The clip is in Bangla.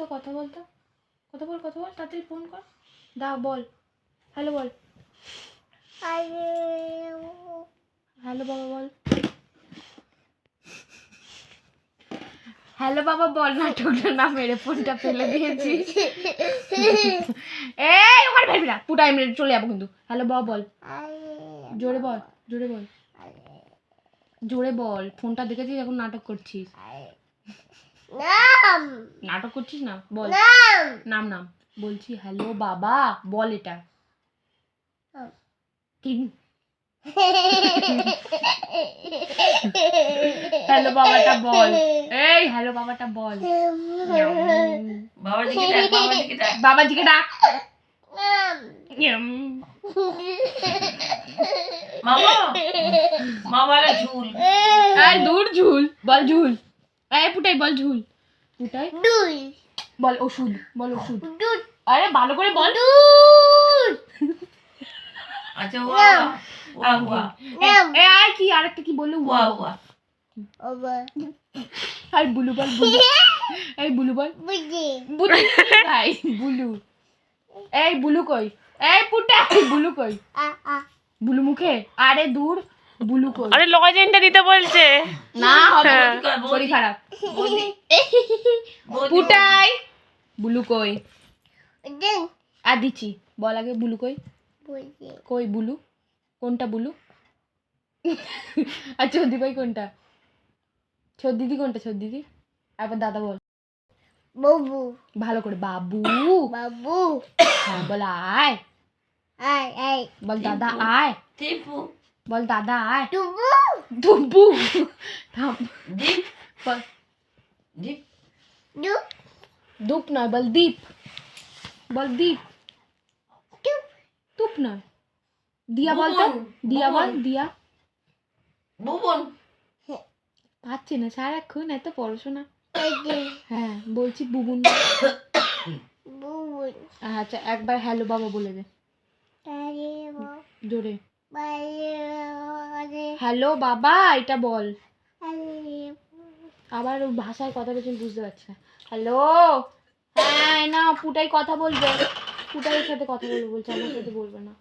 তো কথা বল তো। কথা বল কথা বল তাড়াতাড়ি ফোন কর। দা বল। হ্যালো বল। হ্যালো বাবা বল। হ্যালো বাবা বল। নাটকটা না মেরে ফোনটা ফেলে দিয়েছি। এই ওখানে ফেলবি না। পুটা এমনি চলে যাব কিন্তু। হ্যালো বাবা বল। জোরে বল জোরে বল। জোরে বল। ফোনটা দেখেছিস এখন নাটক করছিস? নাম। নাটক করছিস না? বল। নাম। নাম নাম। বলছি হ্যালো বাবা বল এটা। কি হ্যালো বাবাটা বল। এই হ্যালো বাবাটা বল। বাবার দিকে ডাক ডাক। বাবাজিকে ডাক। মামা মামার ঝুল। এই দূর ঝুল বল ঝুল। এই পুটাই বল ঝুল পুটাই? দুই। বল ওষুধ বল ওষুধ। আরে ভালো করে বল। আচ্ছা ওয়া ওয়া ওয়া এ আয় কি আরেকটা কি বলল? ওয়া ওয়া। ওয়া। আর বুলু বল বুলু। এই বুলু বল। বুলু ভাই বুলু। এই বুলু কই? এই পুটাই বুলু কই? আ আ। বুলু মুখে? আরে দূর। বুলু কই আরে লজেনটা দিতে বলছে। না হবে বৌদি। শরীর খারাপ। পুটাই। বুলু কই? আর দিচ্ছি। বল আগে বুলু কই? কই বুলু? কোনটা বুলু? আর চৌদি ভাই কোনটা? ছোট দিদি কোনটা ছোট দিদি একবার দাদা বল। বাবু। ভালো করে। বাবু। বাবু। হ্যাঁ বল আয়। আই আয়। বল দাদা আয়। টিপু। বল দাদা আয়। টুবু দুব্বু থাম। দীপ। বল। দীপ। দু দুপ নয় বল দীপ। বল দীপ। টুপ তুপ নয়। দিয়া বল তো। দিয়া বল দিয়া। ভুবন পাচ্ছি না সারাক্ষণ এত পড়াশোনা। হ্যাঁ বলছি বুবুন। আচ্ছা একবার হ্যালো বাবা বলে দে। জোরে। হ্যালো বাবা, এটা বল। আবার ভাষায় কথা বলছেন বুঝতে পারছি না। হ্যালো হ্যাঁ না, পুটাই কথা বলবে। পুটাইয়ের সাথে কথা বলবে বলছে, আমার সাথে বলবে না।